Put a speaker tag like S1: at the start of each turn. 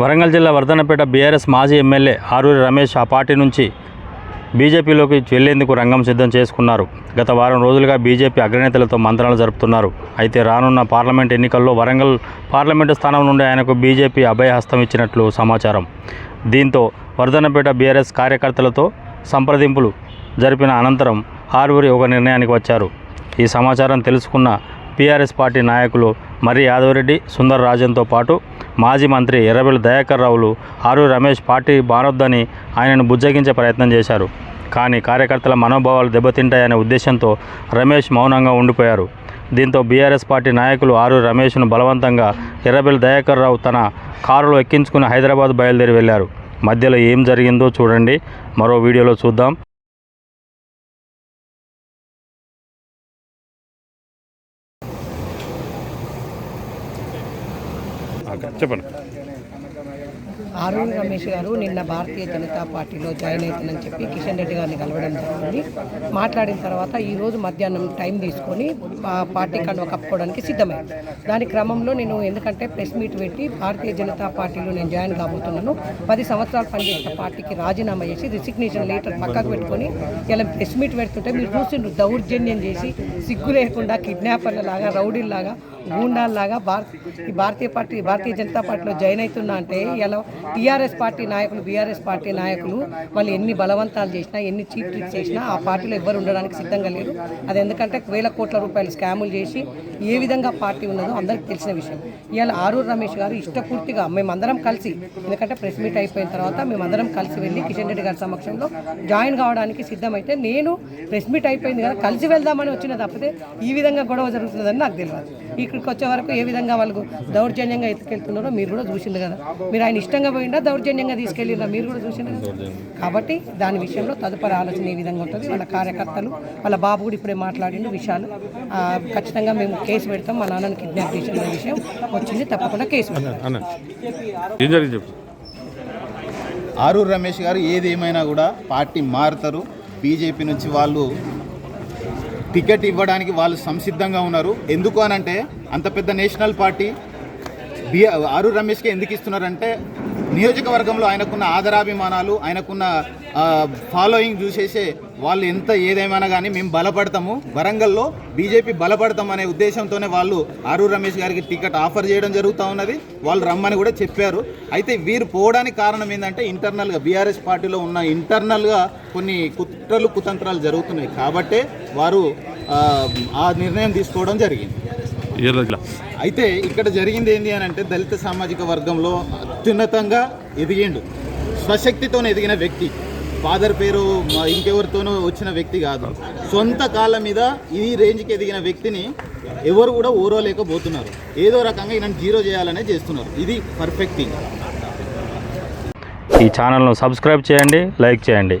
S1: వరంగల్ జిల్లా వర్ధనపేట బీఆర్ఎస్ మాజీ ఎమ్మెల్యే ఆరూరి రమేష్ ఆ పార్టీ నుంచి బీజేపీలోకి వెళ్ళేందుకు రంగం సిద్ధం చేసుకున్నారు. గత వారం రోజులుగా బీజేపీ అగ్రనేతలతో మంత్రాలు జరుపుతున్నారు. అయితే రానున్న పార్లమెంట్ ఎన్నికల్లో వరంగల్ పార్లమెంటు స్థానం నుండి ఆయనకు బీజేపీ అభయహస్తం ఇచ్చినట్లు సమాచారం. దీంతో వర్ధనపేట బీఆర్ఎస్ కార్యకర్తలతో సంప్రదింపులు జరిపిన అనంతరం ఆరుగురి ఒక నిర్ణయానికి వచ్చారు. ఈ సమాచారం తెలుసుకున్న బీఆర్ఎస్ పార్టీ నాయకులు మర్రి యాదవరెడ్డి సుందర్ రాజన్తో పాటు మాజీ మంత్రి ఎర్రబెల్లి దయాకర్ రావులు ఆరు రమేష్ పార్టీ మారొద్దని ఆయనను బుజ్జగించే ప్రయత్నం చేశారు. కానీ కార్యకర్తల మనోభావాలు దెబ్బతింటాయనే ఉద్దేశంతో రమేష్ మౌనంగా ఉండిపోయారు. దీంతో బీఆర్ఎస్ పార్టీ నాయకులు ఆరు రమేష్ను బలవంతంగా ఎర్రబెల్లి దయాకర్ రావు తన కారులో ఎక్కించుకుని హైదరాబాద్ బయలుదేరి వెళ్ళారు. మధ్యలో ఏం జరిగిందో చూడండి. మరో వీడియోలో చూద్దాం. చెప్పండి.
S2: అరుణ్ రమేష్ గారు నిన్న భారతీయ జనతా పార్టీలో జాయిన్ అవుతానని చెప్పి కిషన్ రెడ్డి గారిని కలవడం జరిగింది. మాట్లాడిన తర్వాత ఈరోజు మధ్యాహ్నం టైం తీసుకొని పార్టీ కండువ కప్పుకోవడానికి సిద్ధమైంది. దాని క్రమంలో నేను ఎందుకంటే ప్రెస్ మీట్ పెట్టి భారతీయ జనతా పార్టీలో నేను జాయిన్ కాబోతున్నాను. పది సంవత్సరాలు పనిచేసిన పార్టీకి రాజీనామా చేసి రిసిగ్నేషన్ లెటర్ పక్కకు పెట్టుకొని ఇలా ప్రెస్ మీట్ పెడుతుంటే మీరు చూసిండ్రు దౌర్జన్యం చేసి సిగ్గు లేకుండా కిడ్నాపర్ల లాగా రౌడీల్లాగా గూండాల్లాగా భారత ఈ భారతీయ పార్టీ భారతీయ జనతా పార్టీలో జాయిన్ అవుతున్నా అంటే ఇలా టీఆర్ఎస్ పార్టీ నాయకులు బీఆర్ఎస్ పార్టీ నాయకులు వాళ్ళు ఎన్ని బలవంతాలు చేసినా ఎన్ని చీప్ ట్రిక్స్ చేసినా ఆ పార్టీలో ఎవ్వరు ఉండడానికి సిద్ధంగా లేరు. అది ఎందుకంటే వేల కోట్ల రూపాయలు స్కాములు చేసి ఏ విధంగా పార్టీ ఉన్నదో అందరికీ తెలిసిన విషయం. ఇవాళ ఆరూరు రమేష్ గారు ఇష్టపూర్తిగా మేమందరం కలిసి ఎందుకంటే ప్రెస్ మీట్ అయిపోయిన తర్వాత మేమందరం కలిసి వెళ్ళి కిషన్ రెడ్డి గారి సమక్షంలో జాయిన్ కావడానికి సిద్ధమైతే నేను ప్రెస్ మీట్ అయిపోయింది కదా కలిసి వెళ్దామని వచ్చిన తప్పితే ఈ విధంగా గొడవ జరుగుతుందని నాకు తెలియదు. ఇక్కడికి వచ్చే వరకు ఏ విధంగా వాళ్ళకు దౌర్జన్యంగా ఎత్తుకెళ్తున్నారో మీరు కూడా చూసింది కదా. మీరు ఆయన ఇష్టంగా పోయిందా దౌర్జన్యంగా తీసుకెళ్ళిందా మీరు కూడా చూసింది కదా. కాబట్టి దాని విషయంలో తదుపరి ఆలోచన ఏ విధంగా ఉంటుంది? వాళ్ళ కార్యకర్తలు వాళ్ళ బాబు కూడా ఇప్పుడే మాట్లాడిన విషయాలు. ఖచ్చితంగా మేము కేసు పెడతాం మా నాన్నని కిడ్నాప్ చేసిన విషయం వచ్చింది తప్పకుండా కేసు పెడతాం.
S3: ఆరూరు రమేష్ గారు ఏది ఏమైనా కూడా పార్టీ మారుతారు. బీజేపీ నుంచి వాళ్ళు టికెట్ ఇవ్వడానికి వాళ్ళు సంసిద్ధంగా ఉన్నారు. ఎందుకు అనంటే అంత పెద్ద నేషనల్ పార్టీ బి ఆరు రమేష్కి ఎందుకు ఇస్తున్నారంటే నియోజకవర్గంలో ఆయనకున్న ఆదరాభిమానాలు ఆయనకున్న ఫాలోయింగ్ చూసేసే వాళ్ళు ఎంత ఏదేమైనా కానీ మేము బలపడతాము. వరంగల్లో బీజేపీ బలపడతాం అనే ఉద్దేశంతోనే వాళ్ళు అరూర్ రమేష్ గారికి టికెట్ ఆఫర్ చేయడం జరుగుతూ ఉన్నది. వాళ్ళు రమ్మని కూడా చెప్పారు. అయితే వీరు పోవడానికి కారణం ఏంటంటే ఇంటర్నల్గా బీఆర్ఎస్ పార్టీలో ఉన్న ఇంటర్నల్గా కొన్ని కుట్రలు కుతంత్రాలు జరుగుతున్నాయి. కాబట్టే వారు ఆ నిర్ణయం తీసుకోవడం జరిగింది. అయితే ఇక్కడ జరిగింది ఏంటి అని అంటే దళిత సామాజిక వర్గంలో అత్యున్నతంగా ఎదిగిండు. స్వశక్తితో ఎదిగిన వ్యక్తి. ఫాదర్ పేరు ఇంకెవరితోనూ వచ్చిన వ్యక్తి కాదు. సొంత కాళ్ళ మీద ఈ రేంజ్కి ఎదిగిన వ్యక్తిని ఎవరు కూడా ఓరోలేకపోతున్నారు ఏదో రకంగా ఈయన జీరో చేయాలనే చేస్తున్నారు. ఇది పర్ఫెక్ట్ థింగ్.
S1: ఈ ఛానల్ను సబ్స్క్రైబ్ చేయండి లైక్ చేయండి.